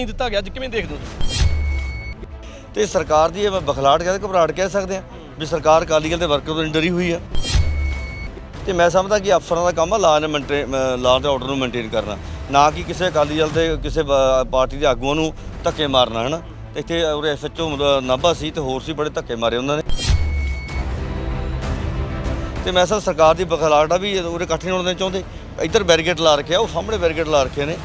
ਨਹੀਂ ਦਿੱਤਾ ਗਿਆ, ਅੱਜ ਕਿਵੇਂ ਦੇਖਦੇ ਹੋ ਤੇ ਸਰਕਾਰ ਦੀ ਇਹ ਬਖਲਾਟ ਕਹਿੰਦੇ ਘਬਰਾਹਟ ਕਹਿ ਸਕਦੇ ਆ ਵੀ ਸਰਕਾਰ ਅਕਾਲੀ ਦਲ ਦੇ ਵਰਕਰ ਤੋਂ ਡਰੀ ਹੋਈ ਆ। ਤੇ ਮੈਂ ਸਮਝਦਾ ਕਿ ਅਫਸਰਾਂ ਦਾ ਕੰਮ ਆ ਲਾ ਨੇ ਲਾ ਦੇ ਆਰਡਰ ਨੂੰ ਮੇਨਟੇਨ ਕਰਨਾ। ਨਾ ਕਿ ਕਿਸੇ ਅਕਾਲੀ ਦਲ ਦੇ ਕਿਸੇ ਪਾਰਟੀ ਦੇ ਆਗੂਆਂ ਨੂੰ ਧੱਕੇ ਮਾਰਨਾ, ਹਨਾ? ਇੱਥੇ ਉਰੇ ਐਸਐਚਓ ਨਾਭਾ ਸੀ ਤੇ ਹੋਰ ਸੀ ਬੜੇ ਧੱਕੇ ਮਾਰੇ ਉਹਨਾਂ ਨੇ। ਤੇ ਮੈਂ ਸਮਝਦਾ ਸਰਕਾਰ ਦੀ ਬਖਲਾਟ ਆ ਵੀ ਉਰੇ ਇਕੱਠੇ ਹੋਣ ਦੇਣਾ ਚਾਹੁੰਦੇ। ਇੱਧਰ ਬੈਰੀਕੇਡ ਲਾ ਰੱਖਿਆ, ਉਹ ਸਾਹਮਣੇ ਬੈਰੀਕੇਡ ਲਾ ਰੱਖੇ ਨੇ।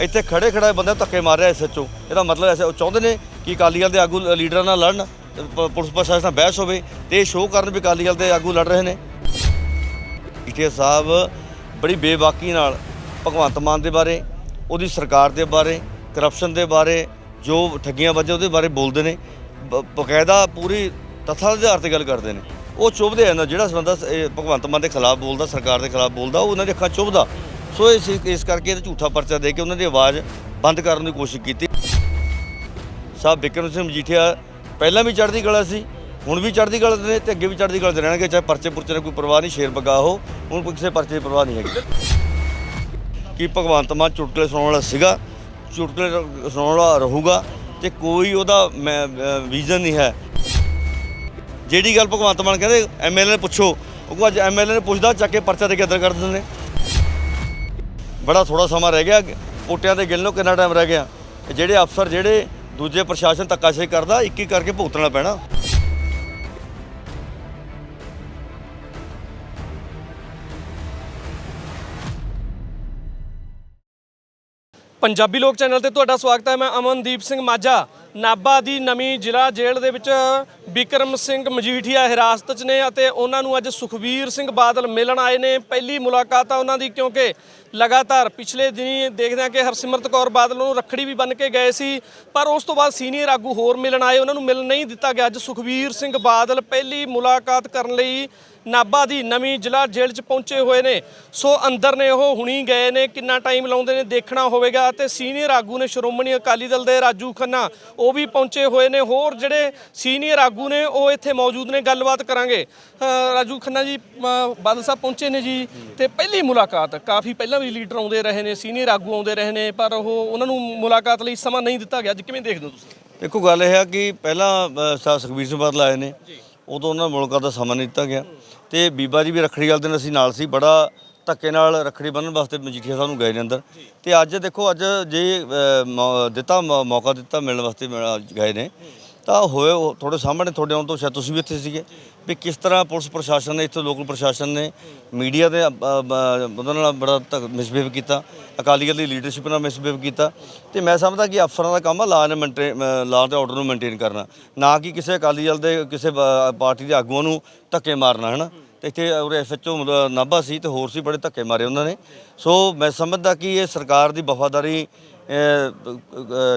ਇੱਥੇ ਖੜੇ ਖੜਾ ਬੰਦਾ ਧੱਕੇ ਮਾਰ ਰਿਹਾ ਐਸਐਚਓ ਇਹਦਾ ਮਤਲਬ ਐਸਾ ਉਹ ਚਾਹੁੰਦੇ ਨੇ ਕਿ ਅਕਾਲੀ ਦਲ ਦੇ ਆਗੂ ਲੀਡਰਾਂ ਨਾਲ ਲੜਨ ਪੁਲਿਸ ਪ੍ਰਸ਼ਾਸਨ ਨਾਲ ਬਹਿਸ ਹੋਵੇ ਤੇ ਇਹ ਸ਼ੋਅ ਕਰਨ ਵੀ ਅਕਾਲੀ ਦਲ ਦੇ ਆਗੂ ਲੜ ਰਹੇ ਨੇ। ਇਟੇ ਸਾਹਿਬ ਬੜੀ ਬੇਬਾਕੀ ਨਾਲ ਭਗਵੰਤ ਮਾਨ ਦੇ ਬਾਰੇ, ਉਹਦੀ ਸਰਕਾਰ ਦੇ ਬਾਰੇ ਕਰਪਸ਼ਨ ਦੇ ਬਾਰੇ, ਜੋ ਠੱਗੀਆਂ ਵੱਜੇ ਉਹਦੇ ਬਾਰੇ ਬੋਲਦੇ ਨੇ। ਬ- ਬਕਾਇਦਾ ਪੂਰੀ ਤੱਥਾਂ ਦੇ ਆਧਾਰ ਤੇ ਗੱਲ ਕਰਦੇ ਨੇ। ਉਹ ਚੁੱਭਦੇ ਆ ਨਾ, ਜਿਹੜਾ ਬੰਦਾ ਇਹ ਭਗਵੰਤ ਮਾਨ ਦੇ ਖਿਲਾਫ ਬੋਲਦਾ, ਸਰਕਾਰ ਦੇ ਖਿਲਾਫ ਬੋਲਦਾ, ਉਹ ਉਹਨਾਂ ਦੀ ਅੱਖਾਂ ਚੁੱਭਦਾ। ਸੋ ਇਸ ਇਸ ਕਰਕੇ ਇਹ ਝੂਠਾ ਪਰਚਾ ਦੇ ਕੇ ਉਹਨਾਂ ਦੀ ਆਵਾਜ਼ ਬੰਦ ਕਰਨ ਦੀ ਕੋਸ਼ਿਸ਼ ਕੀਤੀ। ਸਾਹਿਬ ਬਿਕਰਮ ਸਿੰਘ ਮਜੀਠੀਆ ਪਹਿਲਾਂ ਵੀ ਚੜ੍ਹਦੀ ਕਲਾ ਸੀ, ਹੁਣ ਵੀ ਚੜ੍ਹਦੀ ਕਲਾ ਦੇ ਨੇ ਤੇ ਅੱਗੇ ਵੀ ਚੜ੍ਹਦੀ ਕਲਾ ਦੇ ਰਹਿਣਗੇ, ਚਾਹੇ ਪਰਚੇ ਪੁਰਚੇ ਨਾਲ ਕੋਈ ਪਰਵਾਹ ਨਹੀਂ, ਸ਼ੇਰ ਬਗਾ ਹੋ, ਹੁਣ ਕੋਈ ਕਿਸੇ ਪਰਚੇ ਦੀ ਪਰਵਾਹ ਨਹੀਂ ਹੈਗੀ। ਕਿ ਭਗਵੰਤ ਮਾਨ ਚੁਟਕਲੇ ਸੁਣਾਉਣ ਵਾਲਾ ਸੀਗਾ? ਚੁਟਕਲੇ ਸੁਣਾਉਣ ਵਾਲਾ ਰਹੂਗਾ ਤੇ ਕੋਈ ਉਹਦਾ ਵਿਜ਼ਨ ਨਹੀਂ ਹੈ। ਜਿਹੜੀ ਗੱਲ ਭਗਵੰਤ ਮਾਨ ਕਹਿੰਦੇ ਐਮਐਲਏ ਨੇ ਪੁੱਛੋ, ਉਹ ਕੋ ਅੱਜ ਐਮਐਲਏ ਨੇ ਪੁੱਛਦਾ, ਚੱਕ ਕੇ ਪਰਚਾ ਦੇ ਕੇ ਅੰਦਰ ਕਰ ਦਿੰਦੇ ਨੇ। ਬੜਾ ਥੋੜਾ ਸਮਾਂ ਰਹਿ ਗਿਆ ਪੋਟਿਆਂ ਦੇ ਗਿਲ ਨੂੰ ਕਿੰਨਾ ਟਾਈਮ ਰਹਿ ਗਿਆ? ਜਿਹੜੇ ਅਫਸਰ, ਜਿਹੜੇ ਦੂਜੇ ਪ੍ਰਸ਼ਾਸਨ ਧੱਕਾਸ਼ਾਹੀ ਕਰਦਾ, ਇੱਕ ਇੱਕ ਕਰਕੇ ਭੁਗਤਣਾ ਪੈਣਾ। ਪੰਜਾਬੀ ਲੋਕ ਚੈਨਲ ਤੇ ਤੁਹਾਡਾ ਸਵਾਗਤ ਹੈ। ਮੈਂ ਅਮਨਦੀਪ ਸਿੰਘ ਮਾਝਾ। ਨਾਭਾ ਦੀ ਨਵੀਂ ਜ਼ਿਲ੍ਹਾ ਜੇਲ੍ਹ ਦੇ ਵਿੱਚ ਬਿਕਰਮ ਸਿੰਘ ਮਜੀਠੀਆ ਹਿਰਾਸਤ 'ਚ ਨੇ ਅਤੇ ਉਹਨਾਂ ਨੂੰ ਅੱਜ ਸੁਖਬੀਰ ਸਿੰਘ ਬਾਦਲ ਮਿਲਣ ਆਏ ਨੇ। ਪਹਿਲੀ ਮੁਲਾਕਾਤ ਆ ਉਹਨਾਂ ਦੀ ਕਿਉਂਕਿ ਲਗਾਤਾਰ ਪਿਛਲੇ ਦਿਨੀ ਦੇਖਦੇ ਹਾਂ ਕਿ ਹਰਸਿਮਰਤ ਕੌਰ ਬਾਦਲ ਨੂੰ ਰੱਖੜੀ ਵੀ ਬੰਨ ਕੇ ਗਏ ਸੀ, ਪਰ ਉਸ ਤੋਂ ਬਾਅਦ ਸੀਨੀਅਰ ਆਗੂ ਹੋਰ ਮਿਲਣ ਆਏ। ਉਹਨਾਂ ਨੂੰ ਮਿਲਣ ਨਹੀਂ ਦਿੱਤਾ ਗਿਆ। ਅੱਜ ਸੁਖਬੀਰ ਸਿੰਘ ਬਾਦਲ ਪਹਿਲੀ ਮੁਲਾਕਾਤ ਕਰਨ ਲਈ ਨਾਭਾ ਦੀ ਨਵੀਂ ਜ਼ਿਲ੍ਹਾ ਜੇਲ੍ਹ 'ਚ ਪਹੁੰਚੇ ਹੋਏ ਨੇ। ਸੋ ਅੰਦਰ ਨੇ ਉਹ ਹੁਣੀ ਗਏ ਨੇ। ਕਿੰਨਾ ਟਾਈਮ ਲਾਉਂਦੇ ਨੇ ਦੇਖਣਾ ਹੋਵੇਗਾ ਤੇ ਸੀਨੀਅਰ ਆਗੂ ਨੇ ਸ਼੍ਰੋਮਣੀ ਅਕਾਲੀ ਦਲ ਦੇ ਰਾਜੂ ਖੰਨਾ ਉਹ ਵੀ ਪਹੁੰਚੇ ਹੋਏ ਨੇ। ਹੋਰ ਜਿਹੜੇ ਸੀਨੀਅਰ ਆਗੂ ਨੇ ਉਹ ਇੱਥੇ ਮੌਜੂਦ ਨੇ। ਗੱਲਬਾਤ ਕਰਾਂਗੇ। ਰਾਜੂ ਖੰਨਾ ਜੀ ਬਾਦਲ ਸਾਹਿਬ ਪਹੁੰਚੇ ਨੇ ਜੀ ਤੇ ਪਹਿਲੀ ਮੁਲਾਕਾਤ। ਕਾਫੀ ਪਹਿਲਾਂ ਵੀ ਲੀਡਰ ਆਉਂਦੇ ਰਹੇ ਨੇ ਸੀਨੀਅਰ ਆਗੂ ਆਉਂਦੇ ਰਹੇ ਨੇ ਪਰ ਉਹ ਉਹਨਾਂ ਨੂੰ ਮੁਲਾਕਾਤ ਲਈ ਸਮਾਂ ਨਹੀਂ ਦਿੱਤਾ ਗਿਆ। ਅੱਜ ਕਿਵੇਂ ਦੇਖਦੇ ਹੋ ਤੁਸੀਂ? ਦੇਖੋ ਗੱਲ ਇਹ ਹੈ ਕਿ ਪਹਿਲਾਂ ਅ, ਸੁਖਬੀਰ ਸਿੰਘ ਬਾਦਲ ਆਏ ਨੇ। ਉਦੋਂ ਉਹਨਾਂ ਨੂੰ ਮੁਲਾਕਾਤ ਦਾ ਸਮਾਂ ਨਹੀਂ ਦਿੱਤਾ ਗਿਆ। ਤੇ ਬੀਬਾ ਜੀ ਵੀ ਰੱਖੜੀ ਵਾਲੇ ਦਿਨ ਅਸੀਂ ਨਾਲ ਸੀ। ਬੜਾ ਧੱਕੇ ਨਾਲ ਰੱਖੜੀ ਬੰਨ੍ਹਣ ਵਾਸਤੇ ਮਜੀਠੀਆ ਸਾਹਿਬ ਨੂੰ ਗਏ ਨੇ ਅੰਦਰ। ਤੇ ਅੱਜ ਦੇਖੋ ਅੱਜ ਜੇ ਅ, ਮੌ- ਦਿੱਤਾ ਮੌ- ਮੌਕਾ ਦਿੱਤਾ ਮਿਲਣ ਵਾਸਤੇ ਮਿਲ- ਗਏ ਨੇ। ਤਾਂ ਹੋਏ ਉਹ ਤੁਹਾਡੇ ਸਾਹਮਣੇ ਤੁਹਾਡੇ ਆਉਣ ਤੋਂ ਸ਼ਾਇਦ ਤੁਸੀਂ ਵੀ ਇੱਥੇ ਸੀਗੇ। ਵੀ ਕਿਸ ਤਰ੍ਹਾਂ ਪੁਲਿਸ ਪ੍ਰਸ਼ਾਸਨ ਨੇ ਇੱਥੇ ਲੋਕਲ ਪ੍ਰਸ਼ਾਸਨ ਨੇ ਮੀਡੀਆ ਦੇ ਅ, ਬ- ਉਹਦੇ ਨਾਲ ਬੜਾ ਮਿਸਬਿਹੇਵ ਕੀਤਾ। ਅਕਾਲੀ ਦਲ ਦੀ ਲੀਡਰਸ਼ਿਪ ਨਾਲ ਮਿਸਬਿਹੇਵ ਕੀਤਾ। ਤੇ ਮੈਂ ਸਮਝਦਾ ਕਿ ਅਫਸਰਾਂ ਦਾ ਕੰਮ ਆ ਲਾ ਨੇ ਮੇਨਟੇਨ ਲਾ ਦੇ ਆਰਡਰ ਨੂੰ ਮੇਨਟੇਨ ਕਰਨਾ। ਨਾ ਕਿ ਕਿਸੇ ਅਕਾਲੀ ਦਲ ਦੇ ਕਿਸੇ ਪਾਰਟੀ ਦੇ ਆਗੂਆਂ ਨੂੰ ਧੱਕੇ ਮਾਰਨਾ ਹਨਾ? ਤੇ ਇੱਥੇ ਉਰੇ ਐਸਐਚਓ ਨਾਭਾ ਸੀ ਤੇ ਹੋਰ ਸੀ ਬੜੇ ਧੱਕੇ ਮਾਰੇ ਉਹਨਾਂ ਨੇ। ਸੋ ਮੈਂ ਸਮਝਦਾ ਕਿ ਇਹ ਸਰਕਾਰ ਦੀ ਵਫਾਦਾਰੀ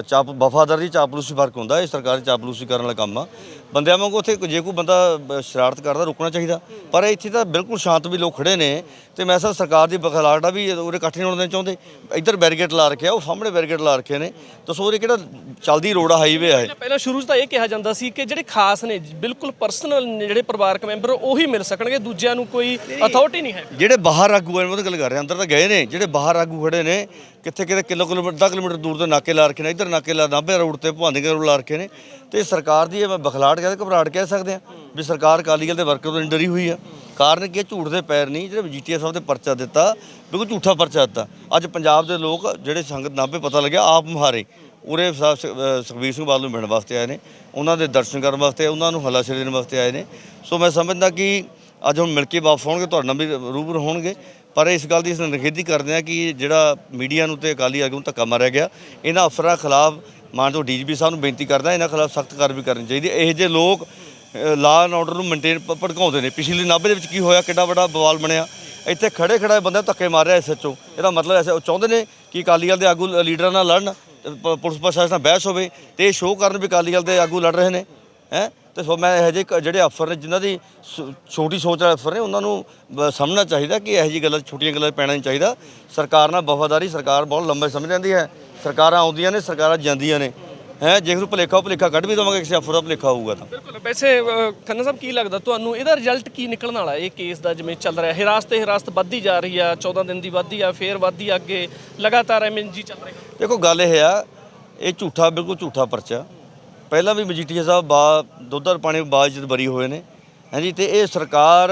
ਚਾਪ ਵਫਾਦਾਰੀ ਦੀ ਚਾਪਲੂਸੀ ਫ਼ਰਕ ਹੁੰਦਾ ਇਹ ਸਰਕਾਰੀ ਚਾਪਲੂਸੀ ਕਰਨ ਵਾਲਾ ਕੰਮ ਆ। ਬੰਦਿਆਂ ਵਾਂਗੂ ਉੱਥੇ ਜੇ ਕੋਈ ਬੰਦਾ ਸ਼ਰਾਰਤ ਕਰਦਾ ਰੁਕਣਾ ਚਾਹੀਦਾ। ਪਰ ਇੱਥੇ ਤਾਂ ਬਿਲਕੁਲ ਸ਼ਾਂਤ ਵੀ ਲੋਕ ਖੜੇ ਨੇ ਤੇ ਮੈਂ ਸਾ ਸਰਕਾਰ ਦੀ ਬਖਲਾਟ ਵੀ ਉਰੇ ਇਕੱਠੇ ਨਹੀਂ ਹੋਣ ਦੇਣਾ ਚਾਹੁੰਦੇ। ਇੱਧਰ ਬੈਰੀਕੇਡ ਲਾ ਰੱਖਿਆ ਉਹ ਸਾਹਮਣੇ ਬੈਰੀਕੇਡ ਲਾ ਰੱਖੇ ਨੇ। ਦੱਸੋ ਉਰੇ ਕਿਹੜਾ ਚੱਲਦੀ ਰੋਡ ਆ ਹਾਈਵੇ ਆ ਪਹਿਲਾਂ ਸ਼ੁਰੂ 'ਚ ਤਾਂ ਇਹ ਕਿਹਾ ਜਾਂਦਾ ਸੀ ਕਿ ਜਿਹੜੇ ਖਾਸ ਨੇ ਬਿਲਕੁਲ ਪਰਸਨਲ ਜਿਹੜੇ ਪਰਿਵਾਰਕ ਮੈਂਬਰ ਉਹੀ ਮਿਲ ਸਕਣਗੇ ਦੂਜਿਆਂ ਨੂੰ ਕੋਈ ਅਥਾਰਟੀ ਨਹੀਂ। ਹੈ ਜਿਹੜੇ ਬਾਹਰ ਆਗੂ ਆ ਉਹਨਾਂ ਦੀ ਗੱਲ ਕਰ ਰਹੇ ਅੰਦਰ ਤਾਂ ਗਏ ਨੇ ਜਿਹੜੇ ਬਾਹਰ ਆਗੂ ਖੜੇ ਨੇ ਕਿੱਥੇ ਕਿਤੇ ਕਿਲੋ ਕਿਲੋਮੀਟਰ 10 ਕਿਲੋਮੀਟਰ ਦੂਰ ਤੋਂ ਨਾਕੇ ਲਾ ਰੱਖੇ ਨੇ, ਇੱਧਰ ਨਾਕੇ ਲਾ, ਨਾਭੇ ਰੋਡ ਤੇ ਭਵਾਨੀਗੜ੍ਹ ਰੋਡ ਲਾ ਰੱਖੇ ਨੇ। ਤੇ ਸਰਕਾਰ ਦੀ ਇਹ ਮੈਂ ਬਖਲਾਟ ਕਹਿੰਦੇ ਘਬਰਾਟ ਕਹਿ ਸਕਦੇ ਆ ਵੀ ਸਰਕਾਰ ਅਕਾਲੀ ਦਲ ਦੇ ਵਰਕਰ ਤੋਂ ਡਰੀ ਹੋਈ ਆ। ਕਾਰਨ ਕੀ ਝੂਠ ਦੇ ਪੈਰ ਨਹੀਂ, ਜਿਹੜੇ ਜੀਟੀਏ ਸਾਹਿਬ ਤੇ ਪਰਚਾ ਦਿੱਤਾ, ਬਿਲਕੁਲ ਝੂਠਾ ਪਰਚਾ ਦਿੱਤਾ। ਅੱਜ ਪੰਜਾਬ ਦੇ ਲੋਕ ਜਿਹੜੇ ਸੰਗਤ ਨਾਭੇ ਪਤਾ ਲੱਗਿਆ, ਆਪ ਮੁਹਾਰੇ ਉਰੇ ਸੁਖਬੀਰ ਸਿੰਘ ਬਾਦਲ ਨੂੰ ਮਿਲਣ ਵਾਸਤੇ ਆਏ ਨੇ। ਉਹਨਾਂ ਦੇ ਦਰਸ਼ਨ ਕਰਨ ਵਾਸਤੇ ਉਹਨਾਂ ਨੂੰ ਹੱਲਾਸ਼ੇਰੀ ਦੇਣ ਵਾਸਤੇ ਆਏ ਨੇ। ਸੋ ਮੈਂ ਸਮਝਦਾ ਕਿ ਅੱਜ ਹੁਣ ਮਿਲ ਕੇ ਵਾਪਸ ਆਉਣਗੇ, ਤੁਹਾਡੇ ਨਾਲ ਵੀ ਰੂਬਰੂ ਹੋਣਗੇ। ਪਰ ਇਸ ਗੱਲ ਦੀ ਅਸੀਂ ਨਿਖੇਧੀ ਕਰਦੇ ਹਾਂ ਕਿ ਜਿਹੜਾ ਮੀਡੀਆ ਨੂੰ ਤੇ ਅਕਾਲੀ ਆਗੂ ਨੂੰ ਧੱਕਾ ਮਾਰਿਆ ਗਿਆ, ਇਹਨਾਂ ਅਫਸਰਾਂ ਖਿਲਾਫ ਮਾਨਯੋਗ ਡੀਜੀਪੀ ਸਾਹਿਬ ਨੂੰ ਬੇਨਤੀ ਕਰਦਾ, ਇਹਨਾਂ ਖਿਲਾਫ ਸਖਤ ਕਾਰਵਾਈ ਕਰਨੀ ਚਾਹੀਦੀ ਹੈ। ਇਹ ਜਿਹੇ ਲੋਕ ਲਾ ਐਂਡ ਆਰਡਰ ਨੂੰ ਮੇਨਟੇਨ ਭੜਕਾਉਂਦੇ ਨੇ। ਪਿਛਲੇ ਨਾਭੇ ਦੇ ਵਿੱਚ ਕੀ ਹੋਇਆ, ਕਿੱਡਾ ਵੱਡਾ ਬਵਾਲ ਬਣਿਆ। ਇੱਥੇ ਖੜੇ ਖੜਾ ਬੰਦਾ ਧੱਕੇ ਮਾਰ ਰਿਹਾ ਐਸਐਚਓ ਇਹਦਾ ਮਤਲਬ ਐਸਾ ਉਹ ਚਾਹੁੰਦੇ ਨੇ ਕਿ ਅਕਾਲੀ ਦਲ ਦੇ ਆਗੂ ਲੀਡਰਾਂ ਨਾਲ ਲੜਨ ਪ- ਪੁਲਿਸ ਪ੍ਰਸ਼ਾਸਨ ਨਾਲ ਬਹਿਸ ਹੋਵੇ ਤੇ ਇਹ ਸ਼ੋਅ ਕਰਨ ਵੀ ਅਕਾਲੀ ਦਲ ਦੇ ਆਗੂ ਲੜ ਰਹੇ ਨੇ, ਹੈ? ਤੇ ਸੋ ਮੈਂ ਇਹੋ ਜਿਹੇ ਜਿਹੜੇ ਅਫਸਰ ਨੇ ਜਿਨ੍ਹਾਂ ਦੀ ਛੋਟੀ ਸੋਚ ਵਾਲੇ ਅਫਸਰ ਨੇ ਉਹਨਾਂ ਨੂੰ ਸਮਝਣਾ ਚਾਹੀਦਾ ਕਿ ਇਹੋ ਜਿਹੀ ਗੱਲਾਂ ਛੋਟੀਆਂ ਗੱਲਾਂ ਪੈਣਾ ਨਹੀਂ ਚਾਹੀਦਾ। ਸਰਕਾਰ ਨਾਲ ਵਫਾਦਾਰੀ ਸਰਕਾਰ ਬਹੁਤ ਲੰਬੇ ਸਮਝ ਰਹਿੰਦੀ ਹੈ। ਸਰਕਾਰਾਂ ਆਉਂਦੀਆਂ ਨੇ ਸਰਕਾਰਾਂ ਜਾਂਦੀਆਂ ਨੇ। ਹੈ ਜੇ ਕੋਈ ਭੁਲੇਖਾ ਭੁਲੇਖਾ ਕੱਢ ਵੀ ਦਵਾਂਗੇ ਕਿਸੇ ਅਫਸਰ ਦਾ ਭੁਲੇਖਾ ਹੋਊਗਾ ਤਾਂ। ਬਿਲਕੁਲ। ਵੈਸੇ ਖੰਨਾ ਸਾਹਿਬ ਕੀ ਲੱਗਦਾ? ਤੁਹਾਨੂੰ ਇਹਦਾ ਰਿਜ਼ਲਟ ਕੀ ਨਿਕਲਣ ਵਾਲਾ ਇਹ ਕੇਸ ਦਾ ਜਿਵੇਂ ਚੱਲ ਰਿਹਾ ਹਿਰਾਸਤ ਤੇ ਹਿਰਾਸਤ ਵੱਧਦੀ ਜਾ ਰਹੀ ਆ 14 ਦਿਨ ਦੀ ਵੱਧਦੀ ਆ ਫੇਰ ਵੱਧਦੀ ਅੱਗੇ। ਲਗਾਤਾਰ ਐਵੇਂ ਜੀ ਚੱਲ ਰਿਹਾ। ਦੇਖੋ ਗੱਲ ਇਹ ਆ ਇਹ ਝੂਠਾ ਬਿਲਕੁਲ ਝੂਠਾ ਪਰਚਾ। ਪਹਿਲਾਂ ਵੀ ਮਜੀਠੀਆ ਸਾਹਿਬ ਬਾ ਦੁੱਧ ਔਰ ਪਾਣੀ ਬਾਜ ਜਦ ਬਰੀ ਹੋਏ ਨੇ ਹਾਂਜੀ ਤੇ ਇਹ ਸਰਕਾਰ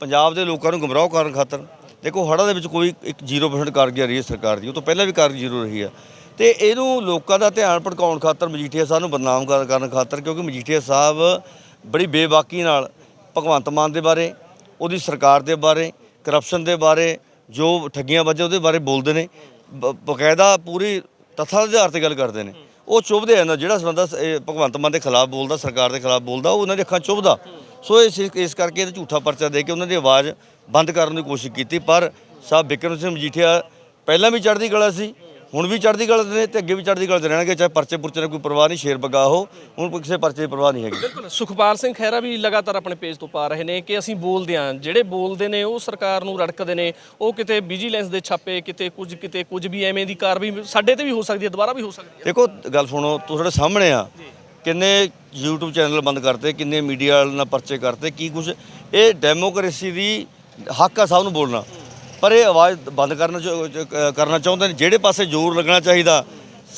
ਪੰਜਾਬ ਦੇ ਲੋਕਾਂ ਨੂੰ ਗੁੰਮਰਾਹ ਕਰਨ ਖਾਤਰ, ਦੇਖੋ ਹੜ੍ਹਾਂ ਦੇ ਵਿੱਚ ਕੋਈ ਇੱਕ 0% ਕਾਰਗੁਜ਼ਾਰੀ ਰਹੀ ਹੈ ਸਰਕਾਰ ਦੀ, ਉਹ ਤੋਂ ਪਹਿਲਾਂ ਵੀ ਕਾਰਜ ਜ਼ਰੂਰ ਰਹੀ ਹੈ। ਤੇ ਇਹਨੂੰ ਲੋਕਾਂ ਦਾ ਧਿਆਨ ਭਟਕਾਉਣ ਖਾਤਰ ਮਜੀਠੀਆ ਸਾਹਿਬ ਨੂੰ ਬਦਨਾਮ ਕਰ- ਕਰਨ ਖਾਤਰ, ਕਿਉਂਕਿ ਮਜੀਠੀਆ ਸਾਹਿਬ ਬੜੀ ਬੇਬਾਕੀ ਨਾਲ ਭਗਵੰਤ ਮਾਨ ਦੇ ਬਾਰੇ, ਉਹਦੀ ਸਰਕਾਰ ਦੇ ਬਾਰੇ ਕਰਪਸ਼ਨ ਦੇ ਬਾਰੇ, ਜੋ ਠੱਗੀਆਂ ਵੱਜੇ ਉਹਦੇ ਬਾਰੇ ਬੋਲਦੇ ਨੇ, ਬ- ਬਕਾਇਦਾ ਪੂਰੀ ਤੱਥਾਂ ਦੇ ਆਧਾਰ ਤੇ ਗੱਲ ਕਰਦੇ ਨੇ। ਉਹ ਚੁੱਭਦੇ ਆ ਨਾ, ਜਿਹੜਾ ਬੰਦਾ ਭਗਵੰਤ ਮਾਨ ਦੇ ਖਿਲਾਫ ਬੋਲਦਾ, ਸਰਕਾਰ ਦੇ ਖਿਲਾਫ ਬੋਲਦਾ, ਉਹ ਉਹਨਾਂ ਦੀ ਅੱਖਾਂ ਚੁੱਭਦਾ। ਸੋ ਇਸ ਇਸ ਕਰਕੇ ਇਹ ਝੂਠਾ ਪਰਚਾ ਦੇ ਕੇ ਉਹਨਾਂ ਦੀ ਆਵਾਜ਼ ਬੰਦ ਕਰਨ ਦੀ ਕੋਸ਼ਿਸ਼ ਕੀਤੀ, ਪਰ ਸਾਹਿਬ ਬਿਕਰਮ ਸਿੰਘ ਮਜੀਠੀਆ ਪਹਿਲਾਂ ਵੀ ਚੜ੍ਹਦੀ ਕਲਾ ਸੀ ਹੁਣ ਵੀ ਚੜ੍ਹਦੀ ਕਲਾ 'ਚ ਨੇ ਤੇ ਅੱਗੇ ਵੀ ਚੜ੍ਹਦੀ ਕਲਾ 'ਚ ਰਹਿਣਗੇ ਚਾਹੇ ਪਰਚੇ ਪੁਰਚੇ ਨਾਲ ਕੋਈ ਪਰਵਾਹ ਨਹੀਂ ਸ਼ੇਰ ਬੱਗਾ ਉਹ ਹੁਣ ਕਿਸੇ ਪਰਚੇ ਦੀ ਪਰਵਾਹ ਨਹੀਂ ਹੈਗੀ। ਬਿਲਕੁਲ ਸੁਖਪਾਲ ਸਿੰਘ ਖਹਿਰਾ ਵੀ ਲਗਾਤਾਰ ਆਪਣੇ ਪੇਜ ਤੋਂ ਪਾ ਰਹੇ ਨੇ ਕਿ ਅਸੀਂ ਬੋਲਦੇ ਹਾਂ। ਜਿਹੜੇ ਬੋਲਦੇ ਨੇ ਉਹ ਸਰਕਾਰ ਨੂੰ ਰੜਕਦੇ ਨੇ ਉਹ ਕਿਤੇ ਵਿਜੀਲੈਂਸ ਦੇ ਛਾਪੇ ਕਿਤੇ ਕੁਝ ਕਿਤੇ ਕੁਝ ਵੀ ਐਵੇਂ ਦੀ ਕਾਰਵਾਈ ਸਾਡੇ ਤੇ ਵੀ ਹੋ ਸਕਦੀ ਹੈ ਦੁਬਾਰਾ ਵੀ ਹੋ ਸਕਦੀ ਹੈ। ਦੇਖੋ ਗੱਲ ਸੁਣੋ ਤੁਹਾਡੇ ਸਾਹਮਣੇ ਆ। ਕਿੰਨੇ YouTube ਚੈਨਲ ਬੰਦ ਕਰਤੇ ਕਿੰਨੇ ਮੀਡੀਆ ਵਾਲਿਆਂ ਨਾਲ ਪਰਚੇ ਕਰਤੇ ਕੀ ਕੁਝ ਇਹ ਡੈਮੋਕ੍ਰੇਸੀ ਦੀ ਹੱਕ ਆ ਸਭ ਨੂੰ ਬੋਲਣਾ। ਪਰ ਇਹ ਆਵਾਜ਼ ਬੰਦ ਕਰਨਾ ਚ- ਕਰਨਾ ਚਾਹੁੰਦੇ ਨੇ। ਜਿਹੜੇ ਪਾਸੇ ਜ਼ੋਰ ਲੱਗਣਾ ਚਾਹੀਦਾ,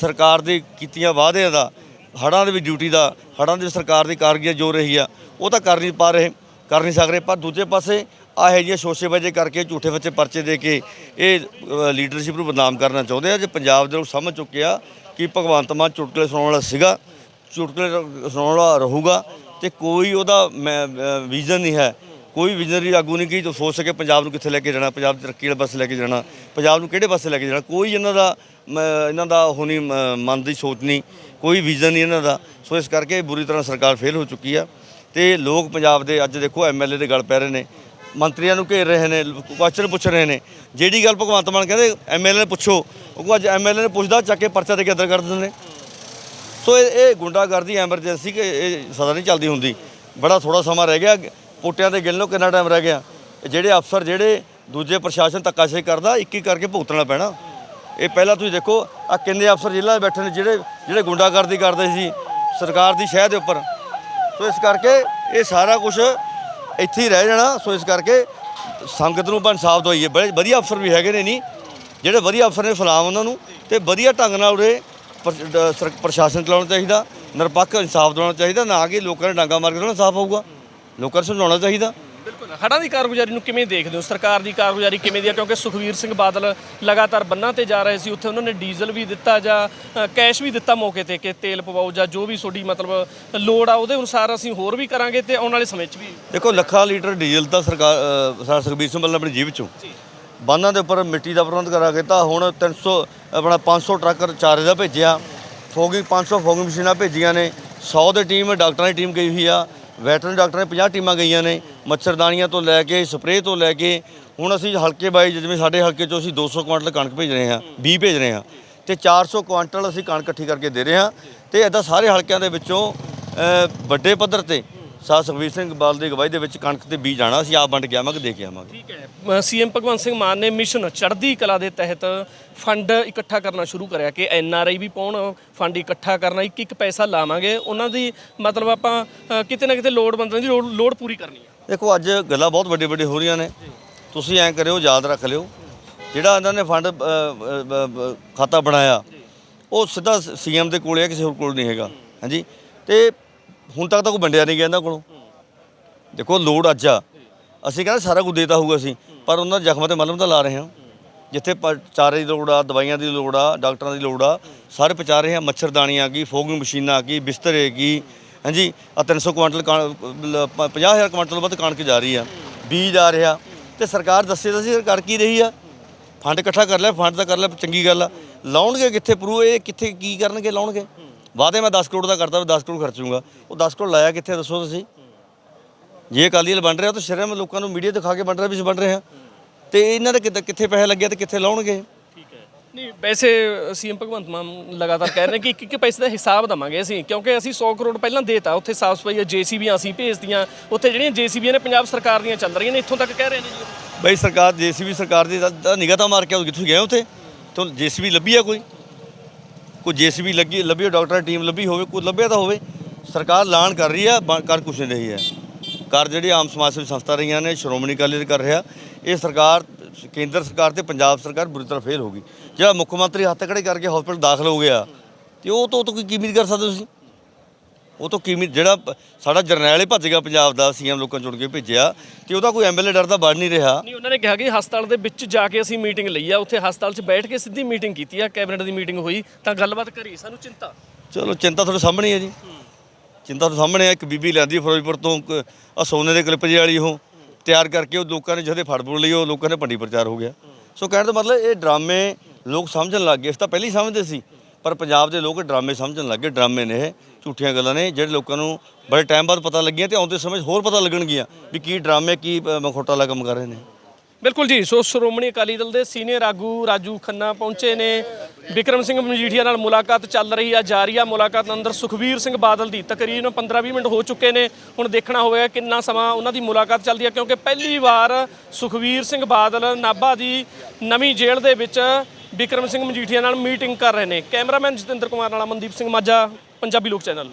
ਸਰਕਾਰ ਦੀ ਕੀਤੀਆਂ ਵਾਅਦਿਆਂ ਦਾ, ਹੜ੍ਹਾਂ ਦੇ ਵੀ ਡਿਊਟੀ ਦਾ, ਹੜ੍ਹਾਂ ਦੀ ਸਰਕਾਰ ਦੀ ਕਾਰਗੁਜ਼ਾਰੀ ਜੋ ਰਹੀ ਆ, ਉਹ ਤਾਂ ਕਰ ਨਹੀਂ ਪਾ ਰਹੇ, ਕਰ ਨਹੀਂ ਸਕ ਰਹੇ। ਪਰ ਦੂਜੇ ਪਾਸੇ ਆਹ ਜਿਹੀਆਂ ਸ਼ੋਸ਼ੇਬਾਜ਼ੀ ਕਰਕੇ, ਝੂਠੇ ਬੱਚੇ ਪਰਚੇ ਦੇ ਕੇ ਇਹ ਲੀਡਰਸ਼ਿਪ ਨੂੰ ਬਦਨਾਮ ਕਰਨਾ ਚਾਹੁੰਦੇ ਆ। ਜੇ ਪੰਜਾਬ ਦੇ ਲੋਕ ਸਮਝ ਚੁੱਕੇ ਆ ਕਿ ਭਗਵੰਤ ਮਾਨ ਚੁਟਕਲੇ ਸੁਣਾਉਣ ਵਾਲਾ ਸੀਗਾ, ਚੁਟਕਲੇ ਸੁਣਾਉਣ ਵਾਲਾ ਰਹੂਗਾ, ਤੇ ਕੋਈ ਉਹਦਾ ਵੀਜ਼ਨ ਨਹੀਂ ਹੈ। ਕੋਈ ਵਿਜ਼ਨਰੀ ਆਗੂ ਨਹੀਂ ਕੀ ਜੋ ਸੋਚ ਸਕੇ ਪੰਜਾਬ ਨੂੰ ਕਿੱਥੇ ਲੈ ਕੇ ਜਾਣਾ ਪੰਜਾਬ ਦੀ ਤਰੱਕੀ ਵਾਲੇ ਪਾਸੇ ਲੈ ਕੇ ਜਾਣਾ ਪੰਜਾਬ ਨੂੰ ਕਿਹੜੇ ਪਾਸੇ ਲੈ ਕੇ ਜਾਣਾ ਕੋਈ ਇਹਨਾਂ ਦਾ ਮ, ਇਹਨਾਂ ਦਾ ਉਹ ਨਹੀਂ ਮਨ ਦੀ ਸੋਚ ਨਹੀਂ ਕੋਈ ਵਿਜ਼ਨ ਨਹੀਂ ਇਹਨਾਂ ਦਾ। ਸੋ ਇਸ ਕਰਕੇ ਬੁਰੀ ਤਰ੍ਹਾਂ ਸਰਕਾਰ ਫੇਲ ਹੋ ਚੁੱਕੀ ਆ ਤੇ ਲੋਕ ਪੰਜਾਬ ਦੇ ਅੱਜ ਦੇਖੋ ਐਮਐਲਏ ਦੇ ਗੱਲ ਪੈ ਰਹੇ ਨੇ ਮੰਤਰੀਆਂ ਨੂੰ ਘੇਰ ਰਹੇ ਨੇ ਕੁਐਸਚਨ ਪੁੱਛ ਰਹੇ ਨੇ ਜਿਹੜੀ ਗੱਲ ਭਗਵੰਤ ਮਾਨ ਕਹਿੰਦੇ ਐਮਐਲਏ ਨੇ ਪੁੱਛੋ ਉਹ ਅੱਜ ਐਮਐਲਏ ਨੇ ਪੁੱਛਦਾ ਚੱਕ ਕੇ ਪਰਚਾ ਦੇ ਕੇ ਅੰਦਰ ਕਰ ਦਿੰਦੇ ਨੇ। ਸੋ ਇਹ ਇਹ ਗੁੰਡਾਗਰਦੀ ਐਮਰਜੈਂਸੀ ਕਿ ਇਹ ਸਦਾ ਨਹੀਂ ਚੱਲਦੀ ਹੁੰਦੀ। ਬੜਾ ਥੋੜਾ ਸਮਾਂ ਰਹਿ ਗਿਆ ਪੋਟਿਆਂ ਦੇ ਗਿਣ ਲਓ ਕਿੰਨਾ ਟਾਈਮ ਰਹਿ ਗਿਆ? ਜਿਹੜੇ ਅਫਸਰ ਜਿਹੜੇ ਦੂਜੇ ਪ੍ਰਸ਼ਾਸਨ ਧੱਕਾਸ਼ਾਹੀ ਕਰਦਾ, ਇੱਕ ਹੀ ਕਰਕੇ ਭੁਗਤਣਾ ਪੈਣਾ। ਇਹ ਪਹਿਲਾਂ ਤੁਸੀਂ ਦੇਖੋ ਆ ਕਿੰਨੇ ਅਫਸਰ ਜ਼ਿਲ੍ਹਾ 'ਚ ਬੈਠੇ ਨੇ, ਜਿਹੜੇ ਜਿਹੜੇ ਗੁੰਡਾਗਰਦੀ ਕਰਦੇ ਸੀ, ਸਰਕਾਰ ਦੀ ਸ਼ਹਿ ਦੇ ਉੱਪਰ। ਸੋ ਇਸ ਕਰਕੇ ਇਹ ਸਾਰਾ ਕੁਝ ਇੱਥੇ ਹੀ ਰਹਿ ਜਾਣਾ। ਸੋ ਇਸ ਕਰਕੇ ਸੰਗਤ ਨੂੰ ਆਪਾਂ ਇਨਸਾਫ ਦਵਾਈਏ। ਬੜੇ ਵਧੀਆ ਅਫਸਰ ਵੀ ਹੈਗੇ ਨੇ ਨਹੀਂ ਜਿਹੜੇ ਵਧੀਆ ਅਫਸਰ ਨੇ ਫਲਾਮ ਉਹਨਾਂ ਨੂੰ ਤੇ ਵਧੀਆ ਢੰਗ ਨਾਲ ਉਰੇ ਪਰ- ਸਰ- ਪ੍ਰਸ਼ਾਸਨ ਚਲਾਉਣਾ ਚਾਹੀਦਾ। ਨਿਰਪੱਖ ਇਨਸਾਫ ਦਿਵਾਉਣਾ ਚਾਹੀਦਾ। ਨਾ ਕਿ ਲੋਕਾਂ ਨੇ ਡਾਂਗਾ ਮਾਰ ਕੇ ਉਹਨਾਂ ਇਨਸਾਫ ਹੋਊਗਾ। ਲੋਕਾਂ ਨੂੰ ਸਮਝਾਉਣਾ ਚਾਹੀਦਾ। ਬਿਲਕੁਲ। ਹੜ੍ਹਾਂ ਦੀ ਕਾਰਗੁਜ਼ਾਰੀ ਨੂੰ ਕਿਵੇਂ ਦੇਖਦੇ ਹੋ? ਸਰਕਾਰ ਦੀ ਕਾਰਗੁਜ਼ਾਰੀ ਕਿਵੇਂ ਦੀ ਹੈ? ਕਿਉਂਕਿ ਸੁਖਵੀਰ ਸਿੰਘ ਬਾਦਲ ਲਗਾਤਾਰ ਬੰਨਾਂ ਤੇ ਜਾ ਰਹੇ ਸੀ। ਉੱਥੇ ਉਹਨਾਂ ਨੇ ਡੀਜ਼ਲ ਵੀ ਦਿੱਤਾ ਜਾਂ ਅ, ਕੈਸ਼ ਵੀ ਦਿੱਤਾ ਮੌਕੇ ਤੇ ਕਿ ਤੇਲ ਪਵਾਓ ਜਾਂ ਜੋ ਵੀ ਤੁਹਾਡੀ ਮਤਲਬ ਲੋੜ ਆ ਉਹਦੇ ਅਨੁਸਾਰ ਅਸੀਂ ਹੋਰ ਵੀ ਕਰਾਂਗੇ ਤੇ ਆਉਣ ਵਾਲੇ ਸਮੇਂ 'ਚ ਵੀ। ਦੇਖੋ ਲੱਖਾਂ ਲੀਟਰ ਡੀਜ਼ਲ ਤਾਂ ਸਰਕਾਰ ਅ, ਸਰ ਸੁਖਬੀਰ ਸਿੰਘ ਬਾਦਲ ਨੇ ਆਪਣੀ ਜੀਬ ਚੋਂ। ਬਾਨਾਂ ਦੇ ਉੱਪਰ ਮਿੱਟੀ ਦਾ ਪ੍ਰਬੰਧ ਕਰਾ ਕੇ ਤਾਂ ਹੁਣ 300 ਆਪਣਾ 500 ਟਰੱਕ ਚਾਰੇ ਦਾ ਭੇਜਿਆ। ਫੋਗਿੰਗ 500 ਫੋਗਿੰਗ ਮਸ਼ੀਨਾਂ ਭੇਜੀਆਂ ਨੇ। 100 ਦੇ ਟੀਮ ਡਾਕਟਰਾਂ ਦੀ ਟੀਮ ਗਈ ਹੋਈ ਆ। ਵੈਟਰਨ ਡਾਕਟਰ ਨੇ 50 ਟੀਮਾਂ ਗਈਆਂ ਨੇ, ਮੱਛਰਦਾਨੀਆਂ ਤੋਂ ਲੈ ਕੇ, ਸਪਰੇਅ ਤੋਂ ਲੈ ਕੇ। ਹੁਣ ਅਸੀਂ ਹਲਕੇ ਬਾਈ ਜਿਵੇਂ ਸਾਡੇ ਹਲਕੇ 'ਚੋਂ ਅਸੀਂ 200 ਕੁਆਂਟਲ ਕਣਕ ਭੇਜ ਰਹੇ ਹਾਂ ਬੀ ਭੇਜ ਰਹੇ ਹਾਂ। ਤੇ 400 ਕੁਆਂਟਲ ਅਸੀਂ ਕਣਕ ਇਕੱਠੀ ਕਰਕੇ ਦੇ ਰਹੇ ਹਾਂ। ਤੇ ਇਦਾਂ ਸਾਰੇ ਹਲਕਿਆਂ ਦੇ ਵਿੱਚੋਂ ਵੱਡੇ ਪੱਧਰ ਤੇ ਸਾ ਸੁਖਬੀਰ ਸਿੰਘ ਬਾਦਲ ਦੀ ਅਗਵਾਈ ਦੇ ਵਿੱਚ ਕਣਕ ਤੇ ਬੀਜ ਆਣਾ ਅਸੀਂ ਆਪ ਵੰਡ ਕੇ ਆਵਾਂਗੇ ਦੇ ਕੇ ਆਵਾਂਗੇ। ਠੀਕ ਹੈ। ਸੀਐਮ ਭਗਵੰਤ ਸਿੰਘ ਮਾਨ ਨੇ ਮਿਸ਼ਨ ਚੜ੍ਹਦੀ ਕਲਾ ਦੇ ਤਹਿਤ ਫੰਡ ਇਕੱਠਾ ਕਰਨਾ ਸ਼ੁਰੂ ਕਰਿਆ ਕਿ ਐਨਆਰਆਈ ਵੀ ਪਾਉਣ ਫੰਡ ਇਕੱਠਾ ਕਰਨਾ ਇੱਕ ਇੱਕ ਪੈਸਾ ਲਾਵਾਂਗੇ। ਉਹਨਾਂ ਦੀ ਮਤਲਬ ਆਪਾਂ ਕਿਤੇ ਨਾ ਕਿਤੇ ਲੋੜਵੰਦਾਂ ਦੀ ਲੋੜ ਲੋੜ ਪੂਰੀ ਕਰਨੀ ਹੈ ਦੇਖੋ ਅੱਜ ਗੱਲਾਂ ਬਹੁਤ ਵੱਡੇ ਵੱਡੇ ਹੋ ਰਹੀਆਂ ਨੇ। ਤੁਸੀਂ ਐਂ ਕਰਿਓ ਯਾਦ ਰੱਖ ਲਿਓ। ਜਿਹੜਾ ਇਹਨਾਂ ਨੇ ਫੰਡ ਖਾਤਾ ਬਣਾਇਆ ਉਹ ਸਿੱਧਾ ਸੀਐਮ ਦੇ ਕੋਲ ਹੈ ਕਿਸੇ ਹੋਰ ਕੋਲ ਨਹੀਂ ਹੈਗਾ। ਹਾਂਜੀ? ਤੇ ਹੁਣ ਤੱਕ ਤਾਂ ਕੋਈ ਵੰਡਿਆ ਨਹੀਂ ਗਿਆ ਇਹਨਾਂ ਕੋਲੋਂ। ਦੇਖੋ, ਲੋੜ ਅੱਜ ਆ। ਅਸੀਂ ਕਹਿੰਦੇ ਸਾਰਾ ਕੁਝ ਦੇਤਾ ਹੋਊਗਾ ਅਸੀਂ, ਪਰ ਉਹਨਾਂ ਦੇ ਜ਼ਖਮਾਂ ਤੇ ਮਲਮ ਤਾਂ ਲਾ ਰਹੇ ਹਾਂ। ਜਿੱਥੇ ਪ- ਚਾਰੇ ਦੀ ਲੋੜ ਆ, ਦਵਾਈਆਂ ਦੀ ਲੋੜ ਆ, ਡਾਕਟਰਾਂ ਦੀ ਲੋੜ ਆ, ਸਾਰੇ ਪਹੁੰਚਾ ਰਹੇ ਹਾਂ। ਮੱਛਰਦਾਨੀਆਂ ਕੀ ਫੋਗਿੰਗ ਮਸ਼ੀਨਾਂ ਆ ਕੀ ਬਿਸਤਰੇ ਕੀ ਹਾਂਜੀ। ਆ 300 ਕੁਆਂਟਲ ਕਣ- ਲ- ਪ- 50000 ਕੁਆਂਟਲ ਵੱਧ ਕਣਕ ਜਾ ਰਹੀ ਆ। ਬੀਜ ਆ ਰਿਹਾ। ਤੇ ਸਰਕਾਰ ਦੱਸੇ ਤਾਂ ਸੀ, ਕਰ ਕੀ ਰਹੀ ਆ? ਫੰਡ ਇਕੱਠਾ ਕਰ ਲਿਆ, ਫੰਡ ਤਾਂ ਕਰ ਲਿਆ, ਚੰਗੀ ਗੱਲ ਆ। ਲਾਉਣਗੇ ਕਿੱਥੇ? ਪਰੂ ਇਹ ਕਿੱਥੇ, ਕੀ ਕਰਨਗੇ, ਲਾਉਣਗੇ? ਵਾਅਦੇ ਮੈਂ 10 ਕਰੋੜ ਦਾ ਕਰਦਾ ਵੀ 10 ਕਰੋੜ ਖਰਚੂੰਗਾ ਉਹ 10 ਕਰੋੜ ਲਾਇਆ ਕਿੱਥੇ ਦੱਸੋ ਤੁਸੀਂ? ਜੇ ਅਕਾਲੀ ਦਲ ਬਣ ਰਿਹਾ ਤਾਂ ਸ਼ਰਮ ਲੋਕਾਂ ਨੂੰ ਮੀਡੀਆ ਦਿਖਾ ਕੇ ਬਣ ਰਿਹਾ ਵੀ ਅਸੀਂ ਬਣ ਰਹੇ ਹਾਂ। ਤੇ ਇਹਨਾਂ ਦੇ ਕਿੱਥੇ- ਕਿੱਥੇ ਪੈਸੇ ਲੱਗੇ ਤੇ ਕਿੱਥੇ ਲਾਉਣਗੇ? ਠੀਕ ਹੈ। ਨਹੀਂ ਵੈਸੇ ਸੀਐਮ ਭਗਵੰਤ ਮਾਨ ਲਗਾਤਾਰ ਕਹਿ ਰਹੇ ਕਿ ਇੱਕ ਇੱਕ ਪੈਸੇ ਦਾ ਹਿਸਾਬ ਦਵਾਂਗੇ ਅਸੀਂ ਕਿਉਂਕਿ ਅਸੀਂ 100 ਕਰੋੜ ਪਹਿਲਾਂ ਦੇਤਾ ਉੱਥੇ ਸਾਫ਼ ਸਫ਼ਾਈ ਜੀਸੀਬੀਆਂ ਅਸੀਂ ਭੇਜਤੀਆਂ ਉੱਥੇ ਜਿਹੜੀਆਂ ਜੀਸੀਬੀਆਂ ਨੇ ਪੰਜਾਬ ਸਰਕਾਰ ਦੀਆਂ ਚੱਲ ਰਹੀਆਂ ਨੇ ਇੱਥੋਂ ਤੱਕ ਕਹਿ ਰਹੇ ਨੇ ਜੀ। ਬਈ ਸਰਕਾਰ ਜੀਸੀਬੀ ਸਰਕਾਰ ਦੀ ਨਿਗਾਹ ਤਾਂ ਮਾਰ ਕੇ ਕਿੱਥੇ ਗਏ ਉੱਥੇ? ਤੋਂ ਜੀਸੀਬੀ ਲੱਭੀ ਆ ਕੋਈ? ਕੋਈ ਜੀਸੀਬੀ ਲੱਗੀ, ਲੱਭੀ ਆ ਡਾਕਟਰ ਦੀ ਟੀਮ ਲੱਭੀ ਹੋਵੇ, ਕੋਈ ਲੱਭਿਆ ਤਾਂ ਹੋਵੇ, ਸਰਕਾਰ ਐਲਾਨ ਕਰ ਰਹੀ ਹੈ ਬ- ਕਰ ਕੁਛ ਨਹੀਂ ਰਹੀ ਹੈ। ਕਰ ਜਿਹੜੀ ਆਮ ਸਮਾਜ ਸੇਵੀ ਸੰਸਥਾ ਰਹੀਆਂ ਨੇ, ਸ਼੍ਰੋਮਣੀ ਅਕਾਲੀ ਦਲ ਕਰ ਰਿਹਾ, ਇਹ ਸਰਕਾਰ, ਕੇਂਦਰ ਸਰਕਾਰ ਤੇ ਪੰਜਾਬ ਸਰਕਾਰ ਬੁਰੀ ਤਰ੍ਹਾਂ ਫੇਲ ਹੋ ਗਈ। ਜਿਹੜਾ ਮੁੱਖ ਮੰਤਰੀ ਹੱਥ ਖੜੇ ਕਰਕੇ ਹਸਪੀਟਲ ਦਾਖਲ ਹੋ ਗਿਆ, ਤੇ ਉਹ ਤੋਂ ਉਹ ਤੋਂ ਕੀ ਉਮੀਦ ਕਰ ਸਕਦੇ ਹੋ ਤੁਸੀਂ? ਉਹ ਤੋਂ ਕੀ ਉਮੀਦ ਜਿਹੜਾ ਸਾਡਾ ਜਰਨੈਲ ਹੀ ਭੱਜ ਗਿਆ ਪੰਜਾਬ ਦਾ ਸੀਐਮ ਲੋਕਾਂ ਚੁਣ ਕੇ ਭੇਜਿਆ ਤੇ ਉਹਦਾ ਕੋਈ ਐਮਐਲਏ ਡਰਦਾ ਬਣ ਨਹੀਂ ਰਿਹਾ। ਨਹੀਂ ਉਹਨਾਂ ਨੇ ਕਿਹਾ ਕਿ ਹਸਪਤਾਲ ਦੇ ਵਿੱਚ ਜਾ ਕੇ ਅਸੀਂ ਮੀਟਿੰਗ ਲਈ ਆ ਉੱਥੇ ਹਸਪਤਾਲ 'ਚ ਬੈਠ ਕੇ ਸਿੱਧੀ ਮੀਟਿੰਗ ਕੀਤੀ ਆ ਕੈਬਨਿਟ ਦੀ ਮੀਟਿੰਗ ਹੋਈ ਤਾਂ ਗੱਲਬਾਤ ਕਰੀ ਸਾਨੂੰ ਚਿੰਤਾ। ਚਲੋ ਚਿੰਤਾ ਤੁਹਾਡੇ ਸਾਹਮਣੇ ਹੀ ਹੈ ਜੀ। ਚਿੰਤਾ ਤੁਹਾਡੇ ਸਾਹਮਣੇ ਹੈ ਇੱਕ ਬੀਬੀ ਲਿਆਂਦੀ ਫਿਰੋਜ਼ਪੁਰ ਤੋਂ ਆ ਸੋਨੇ ਦੇ ਕਲਿੱਪ ਜਿਹੇ ਵਾਲੀ ਉਹ ਤਿਆਰ ਕਰਕੇ ਉਹ ਲੋਕਾਂ ਨੇ ਜਿਹਦੇ ਫੜ ਫੁੜ ਲਈ ਉਹ ਲੋਕਾਂ ਨੇ ਭੰਡੀ ਪ੍ਰਚਾਰ ਹੋ ਗਿਆ। ਸੋ ਕਹਿਣ ਦਾ ਮਤਲਬ ਇਹ ਡਰਾਮੇ ਲੋਕ ਸਮਝਣ ਲੱਗ ਗਏ ਇਸ ਤਾਂ ਪਹਿਲਾਂ ਸਮਝਦੇ ਸੀ ਪਰ ਪੰਜਾਬ ਦੇ ਲੋਕ ਡਰਾਮੇ ਸਮਝਣ ਲੱਗ ਗਏ ਡਰਾਮੇ ਨੇ ਇਹ। ਝੂਠੀਆਂ ਗੱਲਾਂ ਨੇ ਜਿਹੜੇ ਲੋਕਾਂ ਨੂੰ ਬੜੇ ਟਾਈਮ ਬਾਅਦ ਪਤਾ ਲੱਗੀਆਂ ਤੇ ਆਉਂਦੇ ਸਮੇਂ 'ਚ ਹੋਰ ਪਤਾ ਲੱਗਣਗੀਆਂ ਵੀ ਕੀ ਡਰਾਮੇ ਕੀ ਅ, ਕੰਮ ਕਰ ਰਹੇ ਨੇ। ਬਿਲਕੁਲ ਜੀ ਸੋ ਸ਼੍ਰੋਮਣੀ ਅਕਾਲੀ ਦਲ ਦੇ ਸੀਨੀਅਰ ਆਗੂ ਰਾਜੂ ਖੰਨਾ ਪਹੁੰਚੇ ਨੇ। ਵਿਕਰਮ ਸਿੰਘ ਮਜੀਠੀਆ ਨਾਲ ਮੁਲਾਕਾਤ ਚੱਲ ਰਹੀ ਆ ਜਾਰੀ ਆ ਮੁਲਾਕਾਤ ਅੰਦਰ ਸੁਖਵੀਰ ਸਿੰਘ ਬਾਦਲ ਦੀ। ਤਕਰੀਬਨ 15-20 ਮਿੰਟ ਹੋ ਚੁੱਕੇ ਨੇ। ਹੁਣ ਦੇਖਣਾ ਹੋਵੇਗਾ ਕਿੰਨਾ ਸਮਾਂ ਉਹਨਾਂ ਦੀ ਮੁਲਾਕਾਤ ਚੱਲਦੀ ਹੈ ਕਿਉਂਕਿ ਪਹਿਲੀ ਵਾਰ ਸੁਖਵੀਰ ਸਿੰਘ ਬਾਦਲ ਨਾਭਾ ਦੀ ਨਵੀਂ ਜੇਲ੍ਹ ਦੇ ਵਿੱਚ ਵਿਕਰਮ ਸਿੰਘ ਮਜੀਠੀਆ ਨਾਲ ਮੀਟਿੰਗ ਕਰ ਰਹੇ ਨੇ। ਕੈਮਰਾਮੈਨ ਜਤਿੰਦਰ ਕੁਮਾਰ ਨਾਲ ਅਮਨਦੀਪ ਸਿੰਘ ਮਾਝਾ। ਪੰਜਾਬੀ ਲੋਕ ਚੈਨਲ।